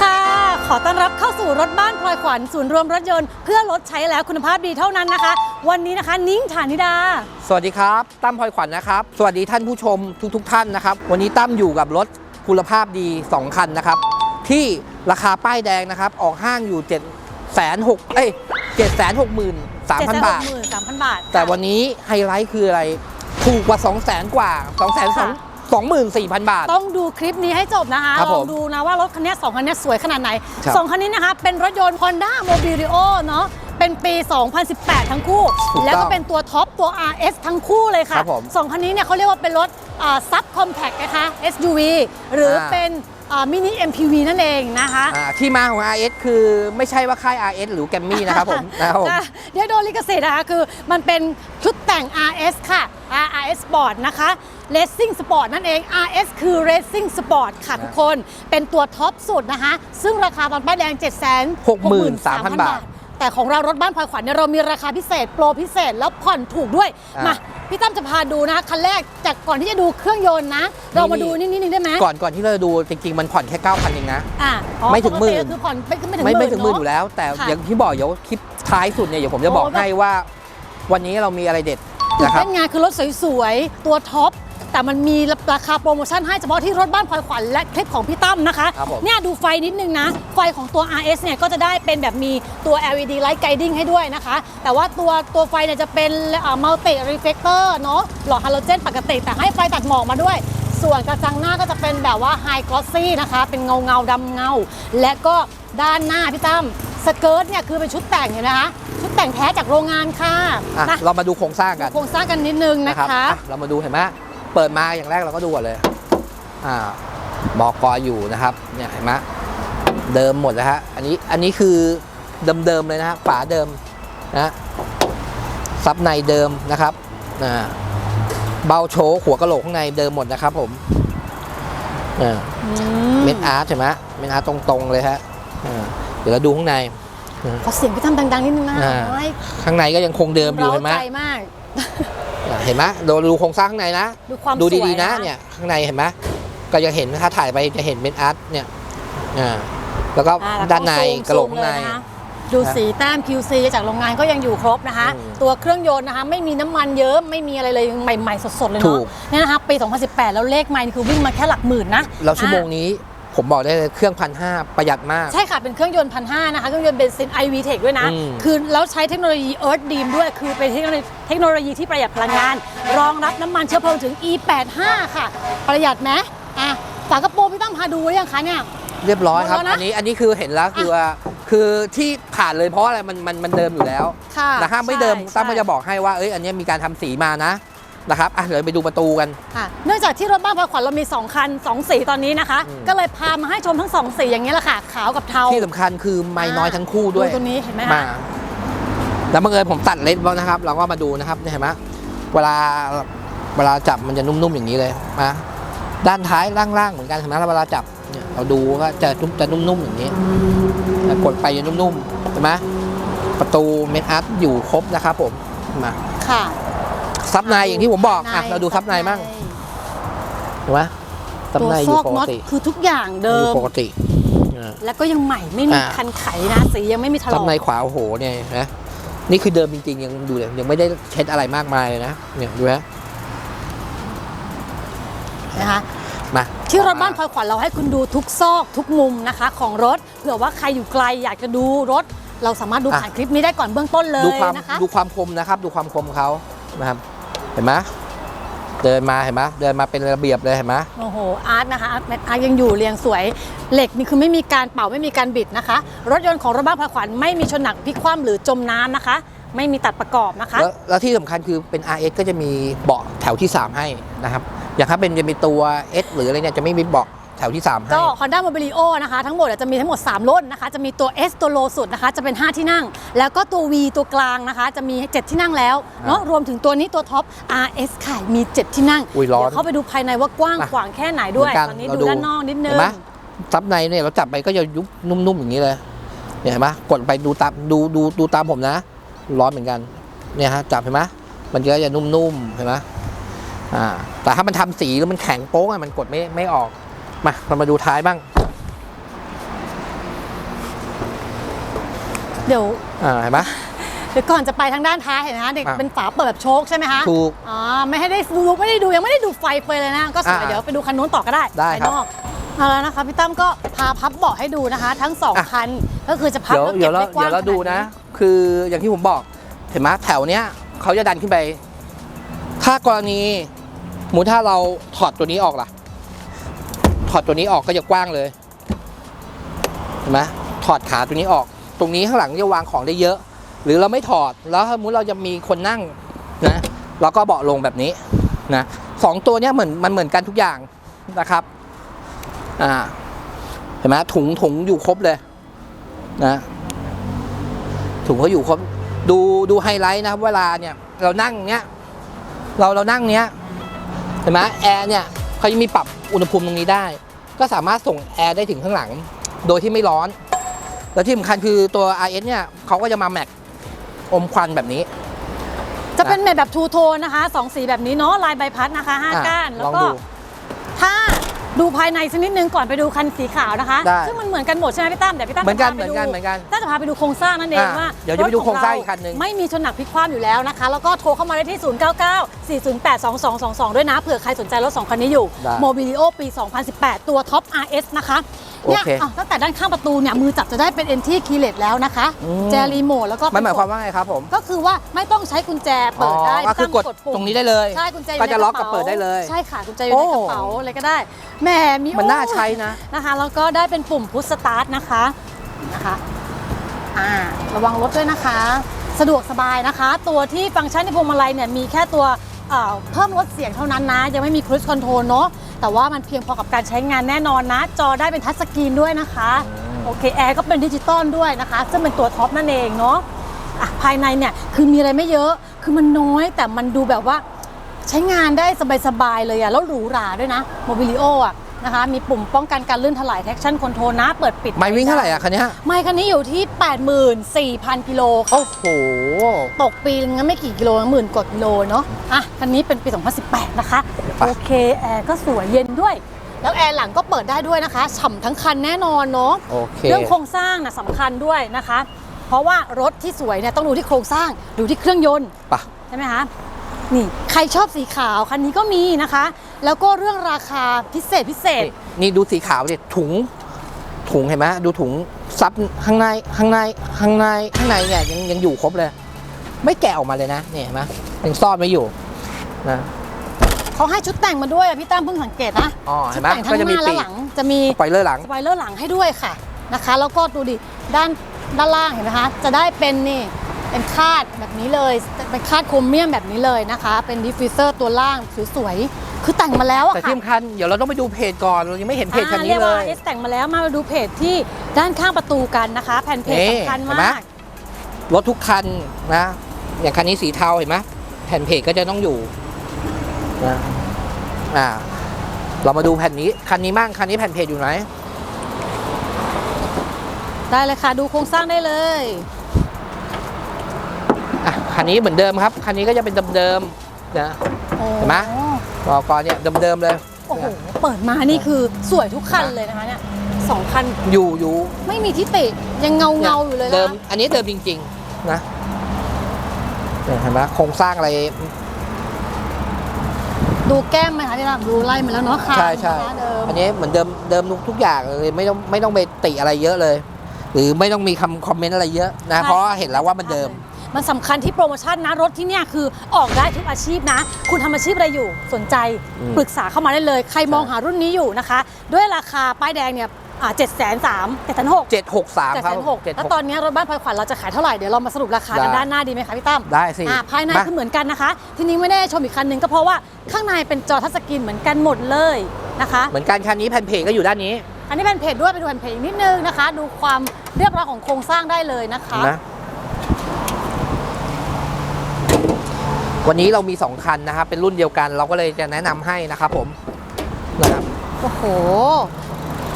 ค่ะ ขอต้อนรับเข้าสู่รถบ้านพลอยขวัญศูนย์รวมรถยนต์เพื่อรถใช้แล้วคุณภาพดีเท่านั้นนะคะ วันนี้นะคะนิ้งฐานิดา สวัสดีครับตั้มพลอยขวัญนะครับ สวัสดีท่านผู้ชมทุกๆทท่านนะครับ วันนี้ตั้มอยู่กับรถคุณภาพดี 2 คันนะครับ ที่ราคาป้ายแดงนะครับ ออกห้างอยู่7 6 0 0 0เอ้ย7 6 3 0 0 0บาท3,000 บาทแต่วันนี้ไฮไลท์คืออะไร ถูกกว่า 2 0 0 0 0 0กว่า2 2 2ค่ะ 24,000 บาท ต้องดูคลิปนี้ให้จบนะคะครับลผองมดูนะว่ารถคันนี้สองคันนี้สวยขนาดไหนครับ สองคันนี้นะคะ เป็นรถยนต์ Honda Mobilio เนาะเป็นปี 2018 ทั้งคู่ถูกต้องแล้วก็เป็นตัวท็อปตัว RS ทั้งคู่เลยค่ะครับผมสองคันนี้เนี่ยเขาเรียกว่าเป็นรถซับคอมแพคนะคะ SUV หรืออาเป็น มินิ MPV นั่นเองนะคะ อ่าที่มาของ RS คือไม่ใช่ว่าค่าย RS หรือแกมมี่นะครับผมนะครับผมค่ะเดี๋ยวโดนลิขสิทธิ์นะคะคือมันเป็นชุดแต่ง RS ค่ะ RS Sport นะคะ Racing Sport นั่นเอง RS คือ Racing Sport ค่ะทุกคนเป็นตัวท็อปสุดนะคะ ซึ่งราคาตอนป้ายแดง 7 6 3 0 0 0 บาท แต่ของเรารถบ้านพลอยขวัญเนี่ยเรามีราคาพิเศษ โปรพิเศษแล้วผ่อนถูกด้วย อะ มา พี่ตั้มจะพาดูนะคะคันแรกจากก่อนที่จะดูเครื่องยนต์นะ เรามาดูนิดนึงได้ไหมก่อนก่อนที่เราจะดูจริง ๆ มันผ่อนแค่9,000เองนะอะอ๋อไม่ถึงหมื่นปกติคือผ่อนไม่ไม่ถึงหไม่มื่นไม่ถึงหมื่นเะอยู่แล้ว แต่ค่ะอย่างที่บอกเดี๋ยวคลิปท้ายสุดเนี่ยเดี๋ยวผมจะบอกโอ้แบบให้ว่า วันนี้เรามีอะไรเด็ดตื่นนะครับเต้นงานคือรถสวยๆตัวท็อป แต่มันมีราคาโปรโมชั่นให้เฉพาะที่รถบ้านพลอยขวัญและคลิปของพี่ตั้มนะคะครับผม เนี่ยดูไฟนิดนึงนะ ไฟของตัว RS เนี่ยก็จะได้เป็นแบบมีตัว LED light guiding ให้ด้วยนะคะ แต่ว่าตัวตัวไฟเนี่ยจะเป็นมัลติรีเฟกเตอร์เนาะหลอดฮาโลเจนปกติแต่ให้ไฟตัดหมอกมาด้วย ส่วนกระจังหน้าก็จะเป็นแบบว่าไฮกลอสซี่นะคะ เป็นเงาเงาๆดำเงา และก็ด้านหน้าพี่ตั้มสเกิร์ตเนี่ยคือเป็นชุดแต่งเห็นนะคะชุดแต่งแท้จากโรงงานค่ะอะนะเรามาดูโครงสร้างกันโครงสร้างกันนิดนึงนะนะครับคะ อะเรามาดูเห็นไหม เปิดมาอย่างแรกเราก็ดูก่อนเลยอ่าบอกกออยู่นะครับเนี่ยเห็นไหมเดิมหมดแล้วฮะอันนี้อันนี้คือเดิมๆเลยนะฮะฝาเดิมนะซับในเดิมนะครับอ่าเบาโชว์หัวกะโหลกข้างในเดิมหมดนะครับ ผมอ่าเม็ดอาร์ตใช่ไหมเม็ดอาร์ตตรงๆเลยฮะอ่าเดี๋ยวเราดูข้างในขอเสียงพี่ตั้มดังๆนิดนึงนะอ่าโอ้ยข้างในก็ยังคงเดิมอยู่เร้าเห็นไหมใจมากอ่า เห็นไหมดูดูโครงสร้างข้างในนะ ดูความดูสวยดีๆนะเนี่ยข้างในเห็นไหมก็ยังเห็นถ้าถ่ายไปจะเห็นเม็ดอาร์ตเนี่ยอ่าแล้วก็อ่แล้วด้านในซูมกระโหลกข้างในซูมเยะคะดูสีแต้ม QC จากโรงงานก็ยังอยู่ครบนะคะ อืมตัวเครื่องยนต์นะคะ ไม่มีน้ำมันเยอะไม่มีอะไรเลยยังใหม่ ๆ สด ๆ เลยถูเนาะก เนี่ยนะคะปี 2018 แล้วเลขไม่นี่คือวิ่งมาแค่หลักหมื่นนะแล้วชั่วโมงอะนี้ ผมบอกได้เลยเครื่องพันห้าประหยัดมาก ใช่ค่ะ เป็นเครื่องยนต์พันห้านะคะ เครื่องยนต์เบนซิน iV Tech ด้วยนะ อืม คือแล้วใช้เทคโนโลยี Earth Beam ด้วย คือเป็นเทคโนโลยีเทคโนโลยีที่ประหยัดพลังงาน รองรับน้ำมันเชื้อเพลิงถึง E85 ค่ะ ประหยัดไหมอะฝากระโปรงพี่ต้องพาดูหรือยังคะเนี่ย เรียบร้อยครับ หมดแล้วนะอันนี้อันนี้คือเห็นแล้วคือว่าคือที่ผ่านเลยเพราะอะไรมันมันมันเดิมอยู่แล้วค่ะแต่ถ้าไม่เดิมใช่ตั้มก็ใช่ จะบอกให้ว่าเอ้ยอันนี้มีการทำสีมานะ นะครับอะเดี๋ยวไปดูประตูกัน ค่ะเนื่องจากที่รถบ้านพลอยขวัญเรามี 2 คัน 2 สีตอนนี้นะคะ อืม ก็เลยพามาให้ชมทั้ง 2 สีอย่างนี้ยแหละค่ะ ขาวกับเทา ที่สำคัญคือไม้น้อยทั้งคู่ด้วยดูตัวนี้เห็นไหมมาคะแล้วบังเอิญผมตัดเล็บแล้วนะครับ เราก็มาดูนะครับเนี่ยเห็นไหมเวลาเวลาจับมันจะนุ่มๆอย่างนี้เลยมาด้านท้ายล่างๆเหมือนกันเห็นไหมแล้วเวลาจับเนี่ยเราดูก็จะนุ่มจะนุ่มๆอย่างนี้แล้วกดไปจะนุ่มๆเห็นไหมประตูเมทอาร์ตอยู่ครบนะครับผมมา ค่ะ ซับในอย่างที่ผมบอกอะเราดูซับในมั่งเห็นไหมซับตัวในอซยู่อกปกน็อตติคือทุกอย่างเดิอยู่มปกติอ่าแล้วก็ยังใหม่ไม่มีอ่าคันไขนะสียังไม่มีถลซัอบกในขวาโอ้โหเนี่ยนะนี่คือเดิมจริงๆยังดูเลยยังไม่ได้เช็ดอะไรมากมายเลยนะเนี่ยดูนะนะคะมาที่รถบ้านพลอยขวัญเราให้คุณดูทุกซอกทุกมุมนะคะ ของรถเผื่อว่าใครอยู่ไกลอยากจะดูรถ เราสามารถดูอะผ่านคลิปนี้ได้ก่อนเบื้องต้นเลยดูความนะคะดูความคมนะครับ ดูความคมเขานะครับ เห็นไหมเดินมาเห็นไหมเดินมาเป็นระเบียบเลยเห็นไหมโอ้โหอาร์ตนะคะอาร์ตอาร์ตยังอยู่เรียงสวย เหล็กนี่คือไม่มีการเป่าไม่มีการบิดนะคะ รถยนต์ของรถบ้านพลอยขวัญไม่มีชนหนักพลิกคว่ำหรือจมน้ำนะคะ ไม่มีตัดประกอบนะคะ แล้วแล้วที่สำคัญคือเป็น RS ก็จะมีเบาะแถวที่ 3 ให้นะครับ อย่างถ้าเป็นจะมีตัว S หรืออะไรเนี่ยจะไม่มีเบาะ แถวที่ 3 ให้ ก็ Honda Mobilio นะคะทั้งหมดจะมีทั้งหมด 3 รุ่นนะคะ จะมีตัว S ตัวโลสุดนะคะ จะเป็น 5 ที่นั่ง แล้วก็ตัว V ตัวกลางนะคะ จะมี 7 ที่นั่งแล้วเนาะรวมถึงตัวนี้ตัวท็อป RS ค่ะ มี 7 ที่นั่งอุ้ยร้อน เดี๋ยวเข้าไปดูภายในว่ากว้างอะขวางแค่ไหนด้วยเหมือนกันตอนนี้เราดูดูด้านนอกนิดนึเห็งนไหมซับในเนี่ยเราจับไปก็จะยุบนุ่มๆอย่างนี้เลยเนี่ยเห็นไหมกดไปดูตามดูดูดูตามผมนะ ร้อนเหมือนกันเนี่ยฮะจับเห็นไหมมันก็จะนุ่มๆเห็นไหมอ่าแต่ถ้ามันทำสีแล้วมันแข็งโป๊กอะมันกดไม่ไม่ออก มาเรามาดูท้ายบ้าง เดี๋ยวอ่าเห็นไหมเดี๋ยวก่อนจะไปทางด้านท้ายเห็นไหมคะเด็กอะเป็นฝาเปิดแบบโชคใช่ไหมคะถูกอ๋อไม่ให้ได้ดูไม่ได้ดูยังไม่ได้ดูไฟเฟยเลยนะ ก็สวยอะเดี๋ยวไปดูคันนู้นต่อก็ได้ได้ภายครับนอกเอาแล้วนะคะพี่ตั้มก็พาพับเบาะให้ดูนะคะ ทั้งสองอะคันก็คือจะพับเดี๋ยวแล้วเดี๋เก็ยวบเราได้กว้างเดี๋ยวเราดูนะ คืออย่างที่ผมบอกเห็นไหมแถวเนี้ยเขาจะดันขึ้นไป ถ้ากรณีสมมูถ้าเราถอดตัวนี้ออกล่ะถ อดตัวนี้ออกก็จะกว้างเลยเห็นไหมถอดขาตัวนี้ออก ตรงนี้ข้างหลังจะวางของได้เยอะ หรือเราไม่ถอดแล้วสมมติเราจะมีคนนั่งนะเราก็เบาะลงแบบนี้นะสองตัวเนี้ยเหมือนมันเหมือนกันทุกอย่างนะครับอ่าเห็นไหมถุงถุงอยู่ครบเลยนะถุงเขาอยู่ครบดูดูไฮไลท์นะครับเวลาเนี่ยเรานั่งเนี้ยเราเรานั่งเนี้ยเห็นไหมแอร์เนี่ยเขาจะมีปรับอุณหภูมิตรงนี้ได้ ก็สามารถส่งแอร์ได้ถึงข้างหลัง โดยที่ไม่ร้อน แล้วที่สำคัญคือตัว RS เนี่ยเขาก็จะมาแม็กอมควันแบบนี้ จะเป็นแบบทูโทนนะคะสองสีแบบนี้เนาะลายใบพัดนะคะห้าอะก้านลแล้วองก็ดูถ้า ดูภายในสักนิดนึงก่อนไปดูคันสีขาวนะคะ ได้ซึ่งมันเหมือนกันหมดใช่ไหมพี่ตั้มเดี๋ยวพี่ตั้มเหมือนกันจะพาไปดูเหมือนกันเหมือนกันถ้าจะพาไปดูโครงสร้างนั่นเองอะว่าเดี๋ยวจะไปดูรถโครงสร้างเอีกคันหนึ่งไม่มีชนหนักพลิกคว่ำอยู่แล้วนะคะ แล้วก็โทรเข้ามาได้ที่ 099 408 2222 ด้วยนะเผื่อใครสนใจรถ2คันนี้อยู่ได้ โมบิลิโอปี 2018 ตัวท็อป RS นะคะ เนี่ยโอเค อะตั้งแต่ด้านข้างประตูเนี่ยมือจับจะได้เป็น NT Keyless แล้วนะคะอืมแจรีโมทแล้วก็มันหมายความว่าไงครับผม ก็คือว่าไม่ต้องใช้กุญแจเปิดได้อ๋อก็คือกดตั้ปุ่มตรงนี้ได้เลยใช่กุญแจอยู่ก็ในจะล็อกระกับป๋าเปิดได้เลยใช่ค่ะกุญแจอยู่ในกระเป๋าโอ้อะไรก็ได้แหมมีมันน่าโอ้ ใช้นะ นะคะแล้วก็ได้เป็นปุ่มพุชสตาร์ทนะคะนะคะอ่าระวังรถด้วยนะคะ สะดวกสบายนะคะ ตัวที่ฟังก์ชันในพวงมาลัยเนี่ยมีแค่ตัวเอ่อเพิ่มลดเสียงเท่านั้นนะ ยังไม่มีครู i คอนโทรลเนาะ แต่ว่ามันเพียงพอกับการใช้งานแน่นอนนะ จอได้เป็นทัชสกรีนด้วยนะคะโอเคแอร์ก็เป็นดิจิตอลด้วยนะคะ ซึ่งเป็นตัวท็อปนั่นเองเนาะอะภายในเนี่ยคือมีอะไรไม่เยอะคือมันน้อยแต่มันดูแบบว่าใช้งานได้สบายๆเลยอะแล้วหรูหราด้วยนะโมบิลิโออะ นะคะ มีปุ่มป้องกันการลื่นถลาย traction control นะ เปิดปิดไม่วิ่งเท่าไหร่อะคันเนี้ยไม่คันนี้อยู่ที่ 84,000 กิโลค่ะโอ้โห ตกปีนึงไม่กี่กิโลหมื่นกว่ากิโลเนาะอะคันนี้เป็นปี 2018 นะคะไปโอเค แอร์ก็สวยเย็นด้วยแล้วแอร์หลังก็เปิดได้ด้วยนะคะฉ่ำทั้งคันแน่นอนเนาะโอเคเรื่องโครงสร้างนะสำคัญด้วยนะคะ เพราะว่ารถที่สวยเนี่ยต้องดูที่โครงสร้าง ดูที่เครื่องยนต์ปะใช่ไหมคะ นี่ใครชอบสีขาวคันนี้ก็มีนะคะ แล้วก็เรื่องราคาพิเศษพิเศษนี่นี่ดูสีขาวดิถุงถุงเห็นไหมดูถุงซับข้างในข้างในข้างในข้างในเนี่ยยังยังอยู่ครบเลย ไม่แกะออกมาเลยนะเนี่ยเห็นไหมยังซ่อนไว้อยู่นะเขาให้ชุดแต่งมาด้วยอะพี่ตั้มเพิ่งสังเกตนะอ๋อเห็ชุนดไหมแต่งทั้ก็งจะหมีน้าและปีกหลังจะมีสปอยเลอร์หลังสปอยเลอร์หลังให้ด้วยค่ะนะคะ แล้วก็ดูดิด้านด้านล่างเห็นไหมคะ จะได้เป็นนี่ เป็นคาดแบบนี้เลย เป็นคาดโครเมียมแบบนี้เลยนะคะ เป็นดิฟฟิวเซอร์ตัวล่างสวยๆ คือแต่งมาแล้วอะแต่ค่ะที่สำคัญเดี๋ยวเราต้องไปดูเพจก่อน เรายังไม่เห็นเพจคันนี้อ่าเลรีกว่ายอแต่งมาแล้วมาดูเพจที่ด้านข้างประตูกันนะคะ แผ่นเพจนี่สำคัญเห็นไหม มาก รถทุกคันนะ อย่างคันนี้สีเทาเห็นไหมแผ่นเพจก็จะต้องอยู่นะอ่า เรามาดูแผ่นนี้ คันนี้บ้างคันนี้แผ่นเพจอยู่ไหน ได้เลยค่ะ ดูโครงสร้างได้เลย อะคันนี้เหมือนเดิมครับ คันนี้ก็จะเป็นเดิมๆนะโอ้เห็นไหมบอกก่อนเนี่ยเดิมๆเลยโอ้โหเปิดมานี่คือสวยทุกคันเลยนะคะเนี่ยสองคันอยู่อยู่ไม่มีที่ติยังเงาเงาๆอยู่เลยเดิมนะอันนี้เดิมจริง ๆ นะเนี่ยเห็นไหมโครงสร้างอะไร ดูแก้มไหมคะที่เราดูไล่มาแล้วเนาะค่ะใช่ใช่เดิมอันนี้เหมือนเดิมเดิมทุกอย่างเลยไม่ต้องไม่ต้องไปติอะไรเยอะเลย หรือไม่ต้องมีคำคอมเมนต์อะไรเยอะนะเพราะว่าเห็นแล้วว่ามันเดิม มันสำคัญที่โปรโมชั่นนะรถที่เนี่ยคือออกได้ทุกอาชีพนะ คุณทำอาชีพอะไรอยู่สนใจอืม ปรึกษาเข้ามาได้เลย ใครมองหารุ่นนี้อยู่นะคะ ด้วยราคาป้ายแดงเนี่ยเจ็ดแสนสามเจ็ดแสนหกเจ็ดหกสามเจ็ดครัแสบนหกเจ็ดแล้วหกตอนนี้รถบ้านพลอยขวัญเราจะขายเท่าไหร่ เดี๋ยวเรามาสรุปราคากันได้ด้านหน้าดีไหมคะพี่ตั้มได้สิอ่าภายในมา คือเหมือนกันนะคะ ทีนี้ไม่ได้ชมอีกคันหนึ่งก็เพราะว่าข้างในเป็นจอทัชสกรีนเหมือนกันหมดเลยนะคะ เหมือนกันคันนี้แผ่นเพจก็อยู่ด้านนี้ อันนี้เป็นเพจด้วยไปดูแผ่นเพจอีกนิดนึงนะคะ ดูความเรียบร้อยของโครงสร้างได้เลยนะคะ นะ วันนี้เรามี 2 คันนะครับ เป็นรุ่นเดียวกัน เราก็เลยจะแนะนำให้นะครับผมนะครับ โอ้โห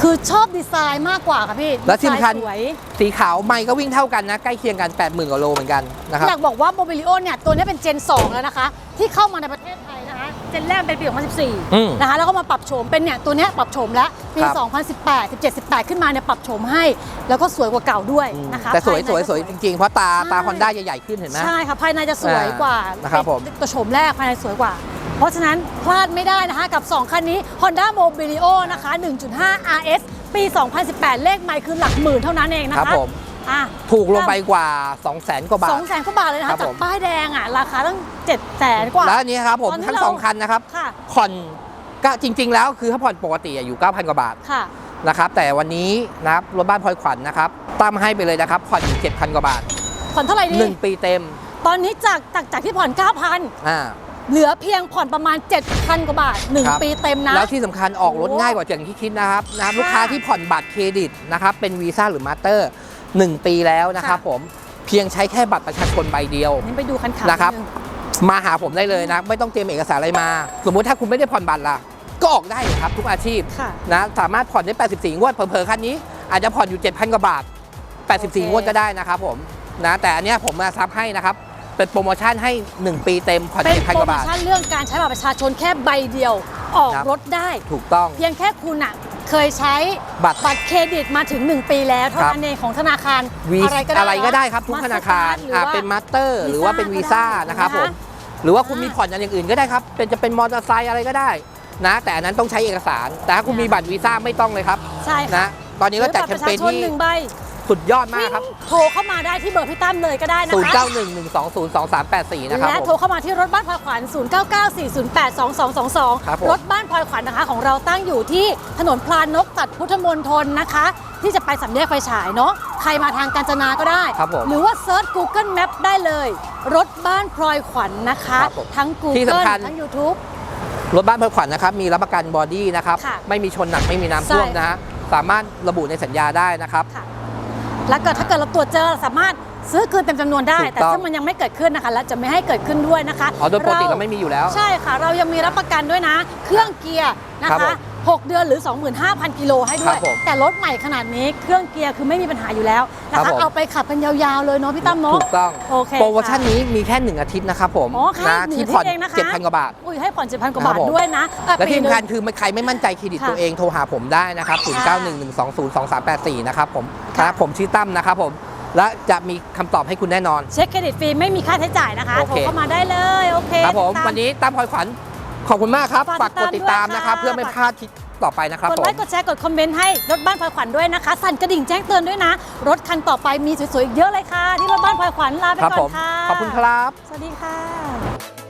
คือชอบดีไซน์มากกว่าค่ะพี่แล้วที่สำคัญ ดีไซน์สวย สีขาวไม่ก็วิ่งเท่ากันนะ ใกล้เคียงกัน 80,000กว่าโลเหมือนกันนะครับ อยากบอกว่าโมบิลิโอเนี่ย ตัวนี้เป็นเจน 2 แล้วนะคะ ที่เข้ามาในประเทศไทยนะคะ เจนแรกเป็นปีอืม2014 นะคะแล้วก็มาปรับโฉมเป็นเนี่ยตัวเนี้ยปรับโฉมแล้วปีครับ2018 17 18 ขึ้นมาเนี่ยปรับโฉมให้ แล้วก็สวยกว่าเก่าด้วยนะคะแต่สวยภาในสวยก็สวยจริงๆ เพราะตาตาใช่ฮอนด้าจะใหญ่ขึ้นเห็นไหมใช่ค่ะภายในจะสวยกว่าอ่านะครับผมตัวโฉมแรกภายในสวยกว่า เพราะฉะนั้นพลาดไม่ได้นะคะกับ 2 คันนี้ Honda Mobilio นะคะ 1.5 RS ปี 2018 เลขไมล์คือหลักหมื่นเท่านั้นเองนะครัคะบผม อะถูกลงไปกว่า 2 0 0 0 0 0กว่าบาสทองแสนกว่าบาทเลยนะครัคะบจาผกมป้ายแดงอะราคาตั้ง7จ็ดแสนกว่า แล้วอันนี้ครับผมตอนที่ทั้งเราสองคันนะครับค่ะ ผ่อนก็จริง ๆ แล้วคือถ้าผ่อนปกติอะอยู่ 9,000 กว่าบาทค่ะ นะครับแต่วันนี้นะครับรถบ้านพลอยขวัญนะครับตั้มให้ไปเลยนะครับผ่อนอยู่7,000 กว่าบาท ผ่อนเท่าไหร่ดี 1 ปีเต็มตอนนี้จากจากจากที่ผ่อน9,000อ่าเหลือเพียงผ่อนประมาณ 7,000 กว่าบาท ครับ 1 ปีเต็มนะ แล้วที่สำคัญออกรถโอ้ง่ายกว่าอย่างที่คิดนะครับนะครับค่ะลูกค้าที่ผ่อนบัตรเครดิตนะครับเป็นวีซ่าหรือมาสเตอร์ 1 ปีแล้วนะครับค่ะผมเพียงใช้แค่บัตรประชาชนใบเดียวนี่ไปดูคันขาวนะครับดงมาหาผมได้เลยนะ ไม่ต้องเตรียมเอกสารอะไรมา สมมุติถ้าคุณไม่ได้ผ่อนบัตรล่ะ ก็ออกได้เลยครับทุกอาชีพค่ะนะสามารถผ่อนได้ 84 งวดเผลอๆคันนี้ อาจจะผ่อนอยู่ 7,000 กว่าบาทโอเค84 งวดก็ได้นะครับผมนะแต่อันเนี้ยผมมาซับให้นะครับ เป็นโปรโมชั่นให้ 1 ปีเต็มผ่อนเป็น7,000โปกรว่าโมบาทชั่นเรื่องการใช้บัตรประชาชนแค่ใบเดียวออกครับรถได้ถูกต้อง เพียงแค่คุณอะ เคยใช้บัตรบัตรเครดิตมาถึง 1 ปีแล้วเท่าครับนั้นเองของธนาคารวีอะไรก็ได้อะไรก็ได้เนอะครับทุกธนาคาร Mastercard หรืออ่าว่าเป็นมาสเตอร์ หรือว่าเป็นวีวีซ่าซ่าก็ได้นะครับผมนะคะหรือว่าคุณอ่ามีมีผ่อนอย่างอื่นก็ได้ครับเป็นจะเป็นมอเตอร์ไซค์อะไรก็ได้นะ แต่อันนั้นต้องใช้เอกสาร แต่ถ้าคุณมีบัตรวีซ่าไม่ต้องเลยครับใช่ค่ะนะตอนนี้ก็จัดหแครือมบัตรเปญประชาชนที่หนึ่งใบ สุดยอดมากครับโทรเข้ามาได้ที่เบอร์พี่ตั้มเลยก็ได้นะคะ 0 9 1 1 2 0 2 3 8 4 นะครับและผโทรมเข้ามาที่รถบ้านพลอยขวัญ 0994082222ครับผมรถบ้านพลอยขวัญนะคะ ของเราตั้งอยู่ที่ถนนพลานนกตัดพุทธมณฑลนะคะ ที่จะไปสามแยกไฟฉายเนาะใครมาทางกาญจนาก็ได้ครับผมหรือว่าเซิร์ช Google Map ได้เลย รถบ้านพลอยขวัญนะคะครับผมทั้งที่ Google สำคัญทั้ง YouTube รถบ้านเพื่อขวัญนะครับมีรับประกันบอดี้นะครับค่ะไม่มีชนหนักไม่มีน้ำท่วมใช่นะฮะสามารถระบุในสัญญาได้นะครับค่ะ แล้วก็ถ้าเกิดเราตรวจเจอสามารถซื้อคืนเต็มจำนวนได้ ถูกแต่ต้องซึ่งมันยังไม่เกิดขึ้นนะคะ และจะไม่ให้เกิดขึ้นด้วยนะคะอ๋อโดยปกติเราไม่มีอยู่แล้ว ใช่ค่ะ เรายังมีรับประกันด้วยนะ เครื่องเกียร์นะครัคะ บผม 6 เดือนหรือ 25,000 กิโลให้ด้ครัวยบผมแต่รถใหม่ขนาดนี้เครื่องเกียร์คือไม่มีปัญหาอยู่แล้วนะครัคะบผม เอาไปขับกันยาวๆเลยเนาะพี่ตั้มเนาะ ถูกต้องโอเคโปรโมชั่นค่ะนี้มีแค่หนึ่งอาทิตย์นะครับผมอ๋อค่ะนะหนึ่งที่อาทิตย์ผ่อนเองนะคะเจ็ดพันกว่าบาท อุ้ยให้ผ่อน 7,000 กว่าครับบาทผม ด้วยนะเอ่อและที่ปีหนึ่สำงคัญคือใครไม่มั่นใจเครดิตค่ะตัวเองโทรหาผมได้นะครับค่ะ0911202384 นะครับผมค่ะนะผมชื่อตั้มนะครับผม และจะมีคำตอบให้คุณแน่นอน เช็คเครดิตฟรีไม่มีค่าใช้จ่ายนะคะโอโทรเคเข้ามาได้เลย โอเคครับผม ติดตา วันนี้ตั้มพลอยขวัญ ขอบคุณมากครับฝากฝากกดติติดดตาตามมด้วยนะครับค่ะเพื่อไม่พลาดคลิปต่อไปนะครับกดผไลมค์กดแชร์กดคอมเมนต์ให้รถบ้านพลอยขวัญด้วยนะคะ สั่นกระดิ่งแจ้งเตือนด้วยนะ รถคันต่อไปมีสวยๆอีกเยอะเลยค่ะ ที่รถบ้านพลอยขวัญลาไปครับก่ผอมนค่ะขอบคุณครับ สวัสดีค่ะ